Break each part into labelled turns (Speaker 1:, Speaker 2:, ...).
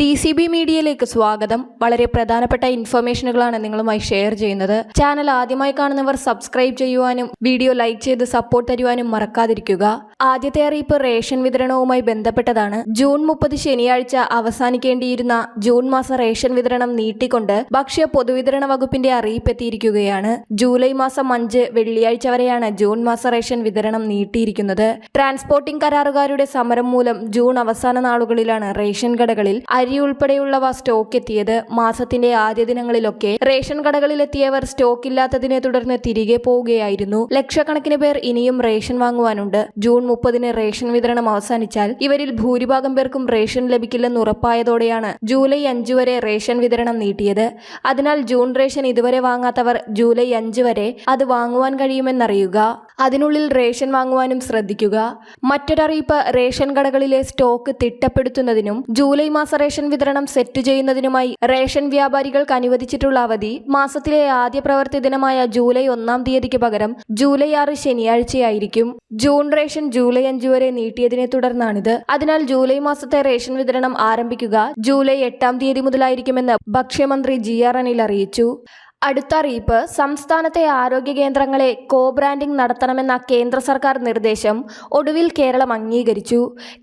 Speaker 1: D C B മീഡിയയിലേക്ക് സ്വാഗതം. വളരെ പ്രധാനപ്പെട്ട ഇൻഫർമേഷനുകളാണ് നിങ്ങളുമായി ഷെയർ ചെയ്യുന്നത്. ചാനൽ ആദ്യമായി കാണുന്നവർ സബ്സ്ക്രൈബ് ചെയ്യുവാനും വീഡിയോ ലൈക്ക് ചെയ്ത് സപ്പോർട്ട് തരുവാനും മറക്കാതിരിക്കുക. ആദ്യത്തെ അറിയിപ്പ് റേഷൻ വിതരണവുമായി ബന്ധപ്പെട്ടതാണ്. ജൂൺ മുപ്പത് ശനിയാഴ്ച അവസാനിക്കേണ്ടിയിരുന്ന ജൂൺ മാസ റേഷൻ വിതരണം നീട്ടിക്കൊണ്ട് ഭക്ഷ്യ പൊതുവിതരണ വകുപ്പിന്റെ അറിയിപ്പ് എത്തിയിരിക്കുകയാണ്. ജൂലൈ മാസം അഞ്ച് വെള്ളിയാഴ്ച വരെയാണ് ജൂൺ മാസ റേഷൻ വിതരണം നീട്ടിയിരിക്കുന്നത്. ട്രാൻസ്പോർട്ടിംഗ് കരാറുകാരുടെ സമരം മൂലം ജൂൺ അവസാന നാളുകളിലാണ് റേഷൻ കടകളിൽ അരി ഉൾപ്പെടെയുള്ളവ സ്റ്റോക്ക് എത്തിയത് മാസത്തിന്റെ ആദ്യ ദിനങ്ങളിലൊക്കെ റേഷൻ കടകളിലെത്തിയവർ സ്റ്റോക്ക് ഇല്ലാത്തതിനെ തുടർന്ന് തിരികെ പോവുകയായിരുന്നു. ലക്ഷക്കണക്കിന് പേർ ഇനിയും റേഷൻ വാങ്ങുവാനുണ്ട്. ജൂൺ മുപ്പതിന് റേഷൻ വിതരണം അവസാനിച്ചാൽ ഇവരിൽ ഭൂരിഭാഗം പേർക്കും റേഷൻ ലഭിക്കില്ലെന്ന് ഉറപ്പായതോടെയാണ് ജൂലൈ അഞ്ചു വരെ റേഷൻ വിതരണം നീട്ടിയത്. അതിനാൽ ജൂൺ റേഷൻ ഇതുവരെ വാങ്ങാത്തവർ ജൂലൈ അഞ്ച് വരെ അത് വാങ്ങുവാൻ കഴിയുമെന്നറിയുക. അതിനുള്ളിൽ റേഷൻ വാങ്ങുവാനും ശ്രദ്ധിക്കുക. മറ്റൊരറിയിപ്പ് റേഷൻ കടകളിലെ സ്റ്റോക്ക് തിട്ടപ്പെടുത്തുന്നതിനും ജൂലൈ മാസ റേഷൻ വിതരണം സെറ്റ് ചെയ്യുന്നതിനുമായി റേഷൻ വ്യാപാരികൾക്ക് അനുവദിച്ചിട്ടുള്ള അവധി മാസത്തിലെ ആദ്യ പ്രവൃത്തി ദിനമായ ജൂലൈ ഒന്നാം തീയതിക്ക് പകരം ജൂലൈ ആറ് ശനിയാഴ്ചയായിരിക്കും. ജൂൺ റേഷൻ ജൂലൈ അഞ്ചു വരെ നീട്ടിയതിനെ തുടർന്നാണിത്. അതിനാൽ ജൂലൈ മാസത്തെ റേഷൻ വിതരണം ആരംഭിക്കുക ജൂലൈ എട്ടാം തീയതി മുതലായിരിക്കുമെന്ന് ഭക്ഷ്യമന്ത്രി ജി ആർ അനിൽ അറിയിച്ചു. അടുത്ത അറിയിപ്പ് സംസ്ഥാനത്തെ ആരോഗ്യ കേന്ദ്രങ്ങളെ കോ ബ്രാൻഡിംഗ് നടത്തണമെന്ന കേന്ദ്ര സർക്കാർ നിർദ്ദേശം ഒടുവിൽ കേരളം അംഗീകരിച്ചു.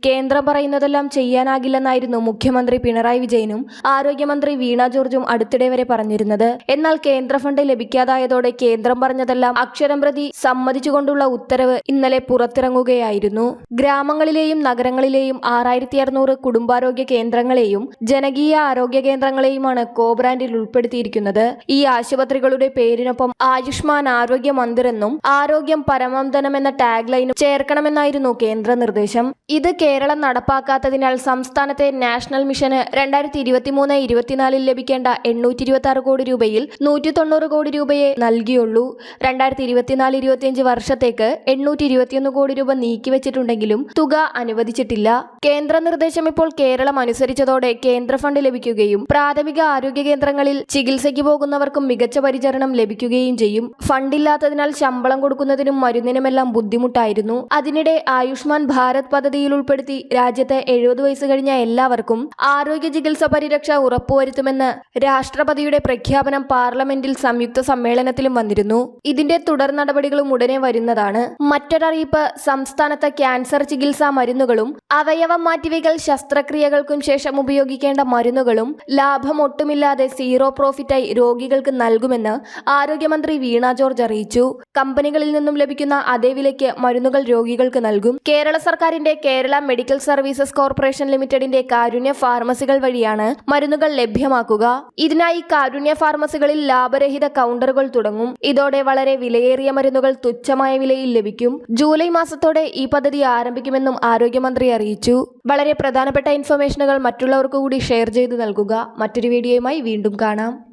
Speaker 1: കേന്ദ്രം പറയുന്നതെല്ലാം ചെയ്യാനാകില്ലെന്നായിരുന്നു മുഖ്യമന്ത്രി പിണറായി വിജയനും ആരോഗ്യമന്ത്രി വീണ ജോർജും അടുത്തിടെ വരെ പറഞ്ഞിരുന്നത്. എന്നാൽ കേന്ദ്ര ഫണ്ട് ലഭിക്കാതായതോടെ കേന്ദ്രം പറഞ്ഞതെല്ലാം അക്ഷരം പ്രതി സമ്മതിച്ചുകൊണ്ടുള്ള ഉത്തരവ് ഇന്നലെ പുറത്തിറങ്ങുകയായിരുന്നു. ഗ്രാമങ്ങളിലെയും നഗരങ്ങളിലെയും ആറായിരത്തി അറുന്നൂറ് കുടുംബാരോഗ്യ കേന്ദ്രങ്ങളെയും ജനകീയ ആരോഗ്യ കേന്ദ്രങ്ങളെയുമാണ് കോ ബ്രാൻഡിൽ ഉൾപ്പെടുത്തിയിരിക്കുന്നത്. ഈ ആശുപത്രികളുടെ പേരിനൊപ്പം ആയുഷ്മാൻ ആരോഗ്യ മന്ദിർ എന്നും ആരോഗ്യം പരമന്ധനം എന്ന ടാഗ് ലൈനും ചേർക്കണമെന്നായിരുന്നു കേന്ദ്ര നിർദ്ദേശം. ഇത് കേരളം നടപ്പാക്കാത്തതിനാൽ സംസ്ഥാനത്തെ നാഷണൽ മിഷന് രണ്ടായിരത്തി ഇരുപത്തിമൂന്ന് ഇരുപത്തിനാലിൽ ലഭിക്കേണ്ട എണ്ണൂറ്റി ഇരുപത്തി ആറ് കോടി രൂപയിൽ നൂറ്റി തൊണ്ണൂറ് കോടി രൂപയെ നൽകിയുള്ളൂ. രണ്ടായിരത്തി ഇരുപത്തിനാല് ഇരുപത്തിയഞ്ച് വർഷത്തേക്ക് എണ്ണൂറ്റി ഇരുപത്തിയൊന്ന് കോടി രൂപ നീക്കിവച്ചിട്ടുണ്ടെങ്കിലും തുക അനുവദിച്ചിട്ടില്ല. കേന്ദ്ര നിർദ്ദേശം ഇപ്പോൾ കേരളം അനുസരിച്ചതോടെ കേന്ദ്ര ഫണ്ട് ലഭിക്കുകയും പ്രാഥമിക ആരോഗ്യ കേന്ദ്രങ്ങളിൽ ചികിത്സയ്ക്ക് പോകുന്നവർക്കും മികച്ച പരിചരണം ലഭിക്കുകയും ചെയ്യും. ഫണ്ടില്ലാത്തതിനാൽ ശമ്പളം കൊടുക്കുന്നതിനും മരുന്നിനുമെല്ലാം ബുദ്ധിമുട്ടായിരുന്നു. അതിനിടെ ആയുഷ്മാൻ ഭാരത് പദ്ധതിയിൽ ഉൾപ്പെടുത്തി രാജ്യത്തെ എഴുപത് വയസ്സ് കഴിഞ്ഞ എല്ലാവർക്കും ആരോഗ്യ ചികിത്സ പരിരക്ഷ ഉറപ്പുവരുത്തുമെന്ന് രാഷ്ട്രപതിയുടെ പ്രഖ്യാപനം പാർലമെന്റിൽ സംയുക്ത സമ്മേളനത്തിലും വന്നിരുന്നു. ഇതിന്റെ തുടർ നടപടികളും ഉടനെ വരുന്നതാണ്. മറ്റൊരറിയിപ്പ് സംസ്ഥാനത്ത് ക്യാൻസർ ചികിത്സാ മരുന്നുകളും അവയവം മാറ്റിവയ്ക്കൽ ശസ്ത്രക്രിയകൾക്കും ശേഷം ഉപയോഗിക്കേണ്ട മരുന്നുകളും ലാഭം ഒട്ടുമില്ലാതെ സീറോ പ്രോഫിറ്റായി രോഗികൾക്ക് നൽകുമെന്ന് ആരോഗ്യമന്ത്രി വീണ ജോർജ് അറിയിച്ചു. കമ്പനികളിൽ നിന്നും ലഭിക്കുന്ന അതേ വിലയ്ക്ക് മരുന്നുകൾ രോഗികൾക്ക് നൽകും. കേരള സർക്കാരിന്റെ കേരള മെഡിക്കൽ സർവീസസ് കോർപ്പറേഷൻ ലിമിറ്റഡിന്റെ കാരുണ്യ ഫാർമസികൾ വഴിയാണ് മരുന്നുകൾ ലഭ്യമാക്കുക. ഇതിനായി കാരുണ്യ ഫാർമസികളിൽ ലാഭരഹിത കൗണ്ടറുകൾ തുടങ്ങും. ഇതോടെ വളരെ വിലയേറിയ മരുന്നുകൾ തുച്ഛമായ വിലയിൽ ലഭിക്കും. ജൂലൈ മാസത്തോടെ ഈ പദ്ധതി ആരംഭിക്കുമെന്നും ആരോഗ്യമന്ത്രി അറിയിച്ചു. വളരെ പ്രധാനപ്പെട്ട ഇൻഫർമേഷനുകൾ മറ്റുള്ളവർക്ക് കൂടി ഷെയർ ചെയ്തു നൽകുക. മറ്റൊരു വീഡിയോയുമായി വീണ്ടും കാണാം.